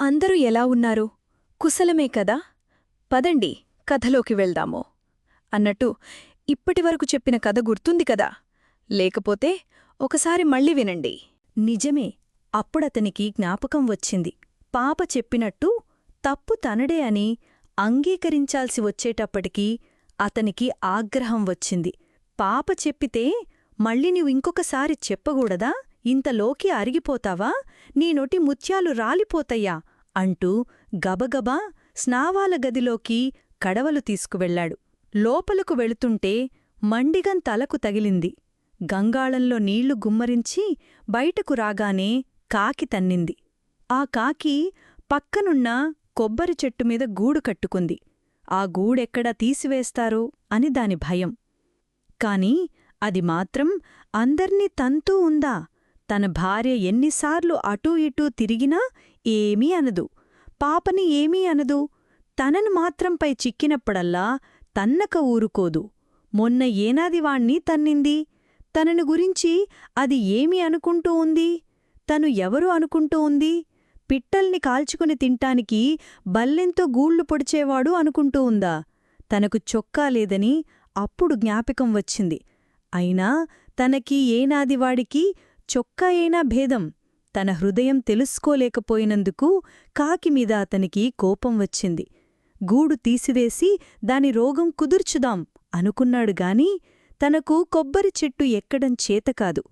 అందరూ ఎలా ఉన్నారు? కుశలమే కదా? పదండి కథలోకి వెళ్దాము. అన్నట్టు ఇప్పటివరకు చెప్పిన కథ గుర్తుంది కదా? లేకపోతే ఒకసారి మళ్ళీ వినండి. నిజమే అప్పుడతనికి జ్ఞాపకం వచ్చింది. పాప చెప్పినట్టు తప్పు తనడే అని అంగీకరించాల్సి వచ్చేటప్పటికీ అతనికి ఆగ్రహం వచ్చింది. పాప చెప్పితే మళ్ళీ నీవు ఇంకొకసారి చెప్పకూడదా? ఇంతలోకి అరిగిపోతావా? నీ నొటి ముత్యాలు రాలిపోతయ్యా! అంటూ గబగబా స్నావాల గదిలోకి కడవలు తీసుకువెళ్ళాడు లోపలకు వెళుతుంటే మండిగం తలకు తగిలింది. గంగాళంలో నీళ్ళు గుమ్మరించి బయటకు రాగానే కాకి తన్నింది. ఆ కాకి పక్కనున్న కొబ్బరి చెట్టుమీద గూడు కట్టుకుంది. ఆ గూడెక్కడా తీసివేస్తారో అని దాని భయం. కాని అది మాత్రం అందర్నీ తంతూ ఉందా? తన భార్య ఎన్నిసార్లు అటూ ఇటూ తిరిగినా ఏమీ అనదు. పాపని ఏమీ అనదు. తనను మాత్రంపై చిక్కినప్పుడల్లా తన్నక ఊరుకోదు. మొన్న ఏనాదివాణ్ణి తన్నింది? తనను గురించి అది ఏమి అనుకుంటూ ఉంది? తను ఎవరు అనుకుంటూ ఉంది? పిట్టల్ని కాల్చుకుని తింటానికి బల్లెంతో గూళ్ళు పొడిచేవాడు అనుకుంటూ ఉందా? తనకు చొక్కా లేదని అప్పుడు జ్ఞాపకం వచ్చింది. అయినా తనకి ఏనాదివాడికి చొక్కా అయినా భేదం. తన హృదయం తెలుసుకోలేకపోయినందుకు కాకిమీద అతనికి కోపం వచ్చింది. గూడు తీసివేసి దాని రోగం కుదుర్చుదాం అనుకున్నాడుగాని తనకు కొబ్బరి చెట్టు ఎక్కడం చేతకాదు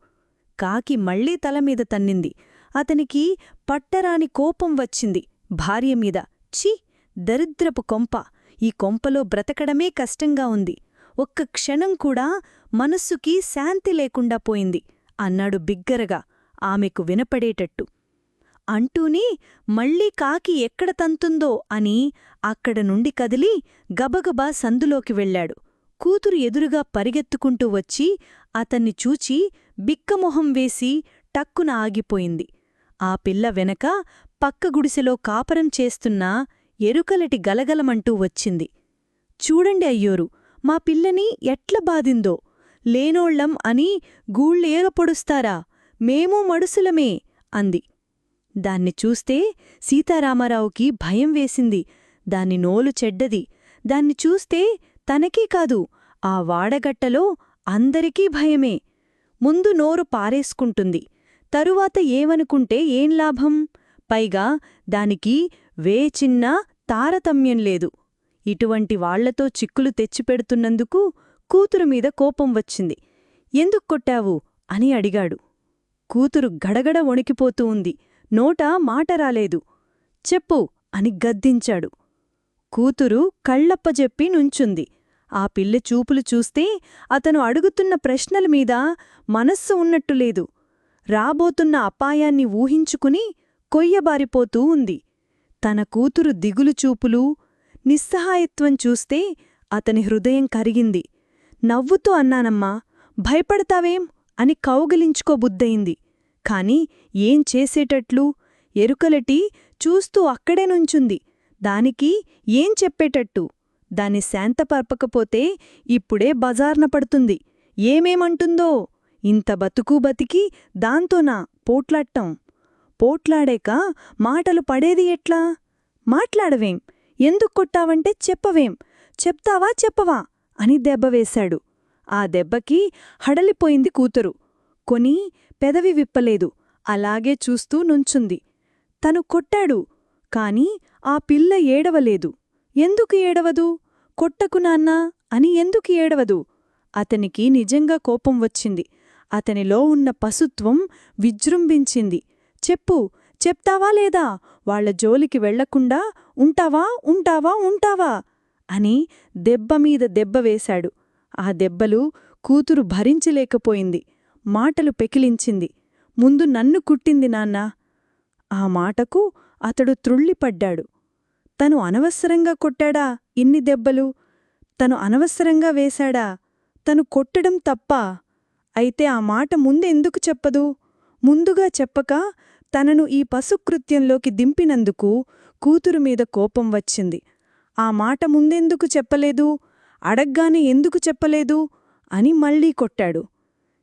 కాకి మళ్ళీ తలమీద తన్నింది. అతనికి పట్టరాని కోపం వచ్చింది. భార్యమీద ఛీ! దరిద్రపు కొంప. ఈ కొంపలో బ్రతకడమే కష్టంగా ఉంది. ఒక్క క్షణం కూడా మనస్సుకి శాంతి లేకుండా పోయింది. అన్నాడు బిగ్గరగా ఆమెకు వినపడేటట్టు. అంటూనే మళ్ళీ కాకి ఎక్కడ తంతుందో అని అక్కడ నుండి కదిలి గబగబా సందులోకి వెళ్ళాడు కూతురు ఎదురుగా పరిగెత్తుకుంటూ వచ్చి అతన్ని చూచి బిక్కమొహం వేసి టక్కున ఆగిపోయింది. ఆ పిల్ల వెనక పక్క గుడిసెలో కాపరం చేస్తున్న ఎరుకలటి గలగలమంటూ వచ్చింది. చూడండి అయ్యోరు మా పిల్లని ఎట్ల బాధిందో లేనోళ్ళం అని గూళ్ళేగపొడుస్తారా? మేమూ మడుసులమే అంది. దాన్ని చూస్తే సీతారామారావుకి భయం వేసింది. దాని నోలు చెడ్డది. దాన్ని చూస్తే తనకీ కాదు ఆ వాడగట్టలో అందరికీ భయమే. ముందు నోరు పారేసుకుంటుంది. తరువాత ఏమనుకుంటే ఏం లాభం? పైగా దానికి వేచిన్నా తారతమ్యం లేదు. ఇటువంటి వాళ్ళతో చిక్కులు తెచ్చిపెడుతున్నందుకు కూతురుమీద కోపం వచ్చింది. ఎందుకు కొట్టావు? అని అడిగాడు. కూతురు గడగడ వణికిపోతూ ఉంది. నోట మాట రాలేదు. చెప్పు అని గద్దించాడు. కూతురు కళ్ళప్పజెప్పి నుంచుంది. ఆ పిల్ల చూపులు చూస్తే అతను అడుగుతున్న ప్రశ్నల మీద మనస్సు ఉన్నట్టులేదు రాబోతున్న అపాయాన్ని ఊహించుకుని కొయ్యబారిపోతూ ఉంది. తన కూతురు దిగులు చూపులు నిస్సహాయత్వం చూస్తే అతని హృదయం కరిగింది. నవ్వుతూ అన్నానమ్మా భయపడతావేం? అని కౌగిలించుకోబుద్దయింది కాని ఏం చేసేటట్లు? ఎరుకలటి చూస్తూ అక్కడే నుంచుంది. దానికి ఏం చెప్పేటట్టు? దాన్ని శాంతపరపకపోతే ఇప్పుడే బజార్న పడుతుంది. ఏమేమంటుందో? ఇంత బతుకు బతికి దాంతోనా పోట్లాట్టం పోట్లాడాక మాటలు పడేది ఎట్లా? మాట్లాడవేం? ఎందుకు కొట్టావంటే చెప్పవేం? చెప్తావా చెప్పవా? అని దెబ్బవేశాడు ఆ దెబ్బకి హడలిపోయింది కూతురు. కొని పెదవి విప్పలేదు. అలాగే చూస్తూ నుంచుంది. తను కొట్టాడు కాని ఆ పిల్ల ఏడవలేదు. ఎందుకు ఏడవదు? కొట్టకు నాన్నా అని ఎందుకు ఏడవదు? అతనికి నిజంగా కోపం వచ్చింది. అతనిలో ఉన్న పశుత్వం విజృంభించింది. చెప్పు చెప్తావా లేదా? వాళ్ళ జోలికి వెళ్ళకుండా ఉంటావా ఉంటావా ఉంటావా? అని దెబ్బమీద దెబ్బ వేశాడు. ఆ దెబ్బలు కూతురు భరించలేకపోయింది. మాటలు పెకిలించింది. ముందు నన్ను కుట్టింది నాన్నా. ఆ మాటకు అతడు త్రుళ్ళిపడ్డాడు. తను అనవసరంగా కొట్టాడా ఇన్ని దెబ్బలు? తను అనవసరంగా వేశాడా? తను కొట్టడం తప్ప? అయితే ఆ మాట ముందెందుకు చెప్పదు? ముందుగా చెప్పక తనను ఈ పశుకృత్యంలోకి దింపినందుకు కూతురు మీద కోపం వచ్చింది. ఆ మాట ముందెందుకు చెప్పలేదు? అడగ్గానే ఎందుకు చెప్పలేదు? అని మళ్ళీ కొట్టాడు.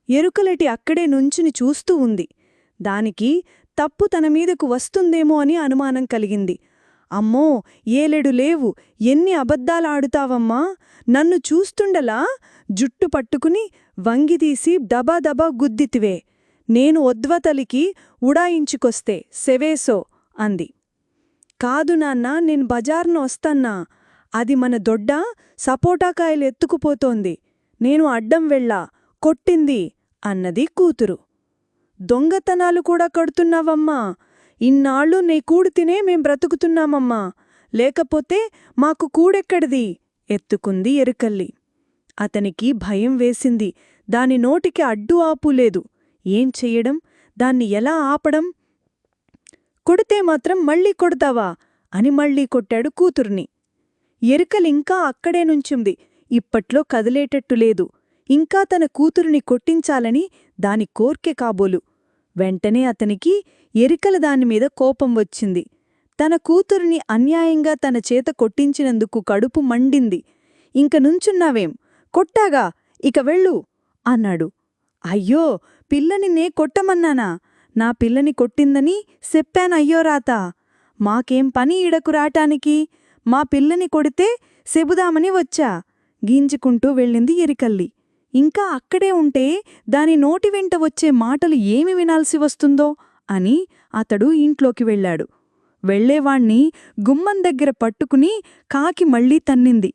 ఎరుకలటి అక్కడే నుంచుని చూస్తూ ఉంది. దానికి తప్పు తన మీదకు వస్తుందేమో అని అనుమానం కలిగింది. అమ్మో ఏలెడు లేవు. ఎన్ని అబద్ధాలాడుతావమ్మా? నన్ను చూస్తుండలా జుట్టు పట్టుకుని వంగిదీసి దబాదబా గుద్దితివే. నేను ఒద్వతలికి ఉడాయించుకొస్తే సెవేసో అంది. కాదు నాన్న నేను బజార్ను వస్తన్నా. అది మన దొడ్డ సపోటాకాయలు ఎత్తుకుపోతోంది. నేను అడ్డం వెళ్ళా. కొట్టింది అన్నది కూతురు. దొంగతనాలు కూడా కడుతున్నావమ్మా. ఇన్నాళ్ళు నీ కూడు తినే మేం బ్రతుకుతున్నామమ్మా. లేకపోతే మాకు కూడెక్కడిది? ఎత్తుకుంది ఎరుకల్లి. అతనికి భయం వేసింది. దాని నోటికి అడ్డు ఆపులేదు ఏం చెయ్యడం? దాన్ని ఎలా ఆపడం? కొడితే మాత్రం మళ్ళీ కొడతావా? అని మళ్ళీ కొట్టాడు కూతుర్ని. ఎరుకలింకా అక్కడే నుంచింది. ఇప్పట్లో కదిలేటట్టు లేదు. ఇంకా తన కూతురుని కొట్టించాలని దాని కోర్కె కాబోలు. వెంటనే అతనికి ఎరికల దానిమీద కోపం వచ్చింది. తన కూతురిని అన్యాయంగా తన చేత కొట్టించినందుకు కడుపు మండింది. ఇంక నుంచున్నావేం? కొట్టాగా? ఇక వెళ్ళు! అన్నాడు. అయ్యో! పిల్లని నే కొట్టమన్నానా? నా పిల్లని కొట్టిందని చెప్పానయ్యో రాత. మాకేం పని ఈడకు రాటానికి? మా పిల్లని కొడితే చెబుదామని వచ్చా. గీంచుకుంటూ వెళ్ళింది ఎరికల్లి. ఇంకా అక్కడే ఉంటే దాని నోటి వెంట వచ్చే మాటలు ఏమి వినాల్సి వస్తుందో అని అతడు ఇంట్లోకి వెళ్ళాడు. వెళ్ళేవాణ్ణి గుమ్మం దగ్గర పట్టుకుని కాకి మళ్ళీ తన్నింది.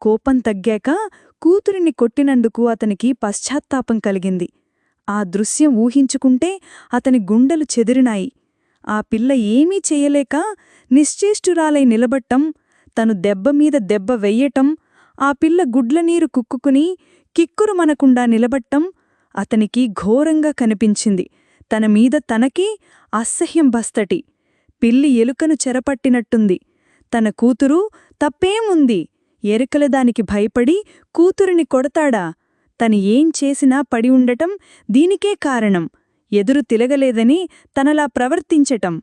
కోపం తగ్గాక కూతురిని కొట్టినందుకు అతనికి పశ్చాత్తాపం కలిగింది. ఆ దృశ్యం ఊహించుకుంటే అతని గుండెలు చెదిరినాయి. ఆ పిల్ల ఏమీ చేయలేక నిశ్చేష్టురాలై నిలబట్టం తను దెబ్బమీద దెబ్బ వెయ్యటం ఆ పిల్ల గుడ్లనీరు కుక్కుకుని కిక్కురు మనకుండా నిలబట్టం అతనికి ఘోరంగా కనిపించింది. తన మీద తనకి అసహ్యం బస్తటి. పిల్లి ఎలుకను చెరపట్టినట్టుంది. తన కూతురు తప్పేముంది? ఎరుకల దానికి భయపడి కూతురిని కొడతాడా? తను ఏం చేసినా పడి ఉండటం దీనికే కారణం. ఎదురు తిలగలేదని తనలా ప్రవర్తించటం.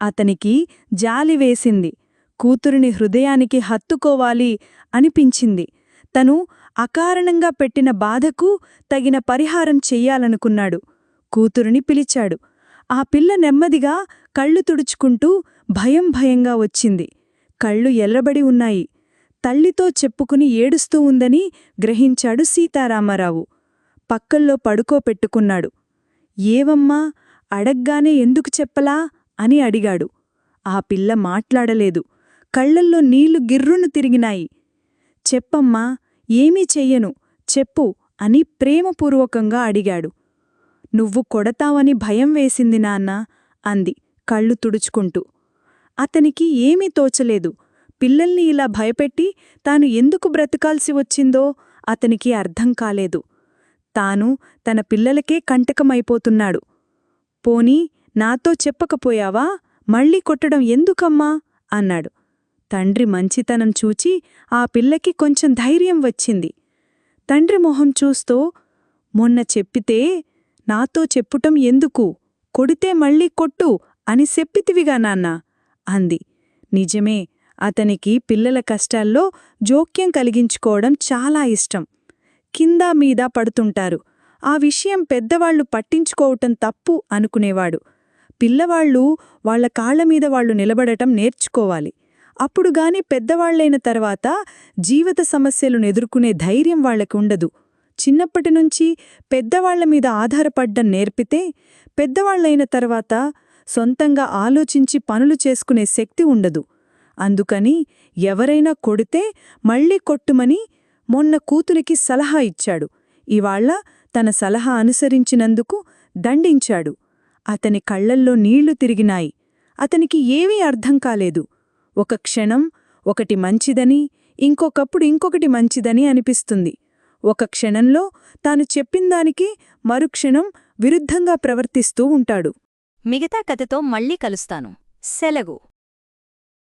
అతనికి జాలి వేసింది. కూతురిని హృదయానికి హత్తుకోవాలి అనిపించింది. తను అకారణంగా పెట్టిన బాధకు తగిన పరిహారం చెయ్యాలనుకున్నాడు. కూతురిని పిలిచాడు. ఆ పిల్ల నెమ్మదిగా కళ్ళు తుడుచుకుంటూ భయం భయంగా వచ్చింది. కళ్ళు ఎర్రబడి ఉన్నాయి. తల్లితో చెప్పుకుని ఏడుస్తూ ఉందని గ్రహించాడు సీతారామారావు. పక్కల్లో పడుకోపెట్టుకున్నాడు ఏవమ్మా అడగ్గానే ఎందుకు చెప్పలా? అని అడిగాడు. ఆ పిల్ల మాట్లాడలేదు. కళ్ళల్లో నీళ్ళు గిర్రును తిరిగినాయి. చెప్పమ్మా ఏమీ చెయ్యను చెప్పు అని ప్రేమపూర్వకంగా అడిగాడు. నువ్వు కొడతావని భయం వేసింది నాన్న అంది కళ్ళు తుడుచుకుంటూ. అతనికి ఏమీ తోచలేదు. పిల్లల్ని ఇలా భయపెట్టి తాను ఎందుకు బ్రతకాల్సి వచ్చిందో అతనికి అర్థం కాలేదు. తాను తన పిల్లలకే కంటకమైపోతున్నాడు. పోనీ నాతో చెప్పకపోయావా? మళ్ళీ కొట్టడం ఎందుకమ్మా? అన్నాడు. తండ్రి మంచితనం చూచి ఆ పిల్లకి కొంచెం ధైర్యం వచ్చింది. తండ్రి మొహం చూస్తూ మొన్న చెప్పితే నాతో చెప్పుటం ఎందుకు? కొడితే మళ్ళీ కొట్టు అని చెప్పితివిగా నాన్న అంది. నిజమే అతనికి పిల్లల కష్టాల్లో జోక్యం కలిగించుకోవడం చాలా ఇష్టం. కింద మీద పడుతుంటారు. ఆ విషయం పెద్దవాళ్ళు పట్టించుకోవటం తప్పు అనుకునేవాడు. పిల్లవాళ్ళు వాళ్ళ కాళ్ళమీద వాళ్ళు నిలబడటం నేర్చుకోవాలి. అప్పుడుగాని పెద్దవాళ్ళైన తర్వాత జీవిత సమస్యలను ఎదుర్కొనే ధైర్యం వాళ్ళకుండదు చిన్నప్పటినుంచి పెద్దవాళ్ళ మీద ఆధారపడ్డం నేర్పితే పెద్దవాళ్ళైన తర్వాత సొంతంగా ఆలోచించి పనులు చేసుకునే శక్తి ఉండదు. అందుకని ఎవరైనా కొడితే మళ్ళీ కొట్టుమని మొన్న కూతురికి సలహా ఇచ్చాడు. ఇవాళ్ళ తన సలహా అనుసరించినందుకు దండించాడు. అతని కళ్ళల్లో నీళ్ళు తిరిగినాయి. అతనికి ఏమీ అర్థం కాలేదు. ఒక క్షణం ఒకటి మంచిదని ఇంకొకప్పుడు ఇంకొకటి మంచిదని అనిపిస్తుంది. ఒక క్షణంలో తాను చెప్పిందానికి మరుక్షణం విరుద్ధంగా ప్రవర్తిస్తూ ఉంటాడు. మిగతా కథతో మళ్ళీ కలుస్తాను. సెలగు